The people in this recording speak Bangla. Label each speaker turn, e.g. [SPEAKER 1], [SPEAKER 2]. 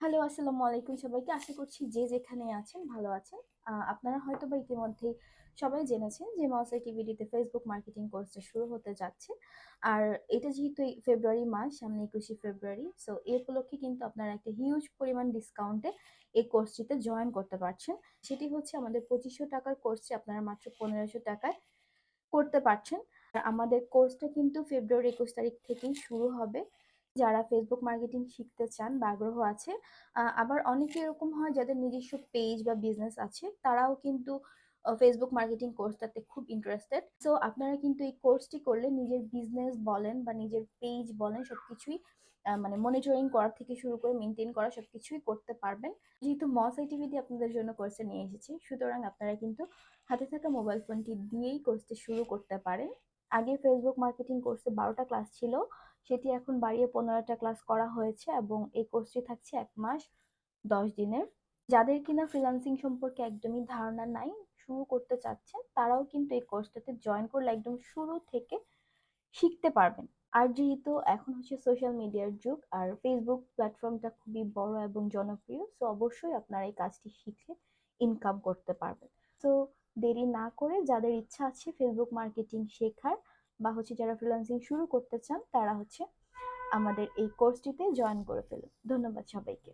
[SPEAKER 1] হ্যালো, আসসালামু আলাইকুম সবাইকে। আশা করছি যে যেখানে আছেন ভালো আছেন। আপনারা হয়তোবা ইতিমধ্যেই সবাই জেনেছেন যে মলসাই টিভিডিতে ফেসবুক মার্কেটিং কোর্সটা শুরু হতে যাচ্ছে। আর এটা যেহেতু ফেব্রুয়ারি মাস, সামনে ২১শে ফেব্রুয়ারি। সো এ উপলক্ষে কিন্তু আপনারা একটা হিউজ পরিমাণ ডিসকাউন্টে এই কোর্সটিতে জয়েন করতে পারছেন। সেটি হচ্ছে আমাদের পঁচিশশো টাকার কোর্সটি আপনারা মাত্র পনেরোশো টাকায় করতে পারছেন। আমাদের কোর্সটা কিন্তু ফেব্রুয়ারি ২১ তারিখ থেকেই শুরু হবে। যারা ফেসবুক মার্কেটিং শিখতে চান বা আগ্রহ আছে। আবার অনেকে এরকম হয় যাদের নিজস্ব পেজ বা বিজনেস আছে, তারাও কিন্তু ফেসবুক মার্কেটিং কোর্সটাতে খুব ইন্টারেস্টেড। সো আপনারা কিন্তু এই কোর্সটি করলে নিজের বিজনেস বলেন বা নিজের পেজ বলেন সব কিছুই মানে মনিটরিং করা থেকে শুরু করে মেনটেন করা সব কিছুই করতে পারবেন। যেহেতু মস আইটিভিটি আপনাদের জন্য কোর্সে নিয়ে এসেছি সুতরাং আপনারা কিন্তু হাতে থাকা মোবাইল ফোনটি দিয়েই কোর্সটি শুরু করতে পারেন। আগে ফেসবুক মার্কেটিং কোর্সে বারোটা ক্লাস ছিল। সেটি এখন বাড়িয়ে পনেরোটা ক্লাস করা হয়েছে এবং এই কোর্সটি থাকছে এক মাস ১০ দিনের। যাদের কিনা ফ্রিল্যান্সিং সম্পর্কে একদমই ধারণা নাই, শুরু করতে চাচ্ছেন, তারাও কিন্তু এই কোর্সটাতে জয়েন করলে একদম শুরু থেকে শিখতে পারবেন। আর যেহেতু এখন হচ্ছে সোশ্যাল মিডিয়ার যুগ আর ফেসবুক প্ল্যাটফর্মটা খুবই বড় এবং জনপ্রিয়। সো অবশ্যই আপনারা এই কাজটি শিখে ইনকাম করতে পারবেন। সো দেরি না করে যাদের ইচ্ছা আছে ফেসবুক মার্কেটিং শেখার বা হচ্ছে যারা ফ্রিল্যান্সিং শুরু করতে চান, তারা হচ্ছে আমাদের এই কোর্সটিতে জয়েন করে ফেলুন। ধন্যবাদ সবাইকে।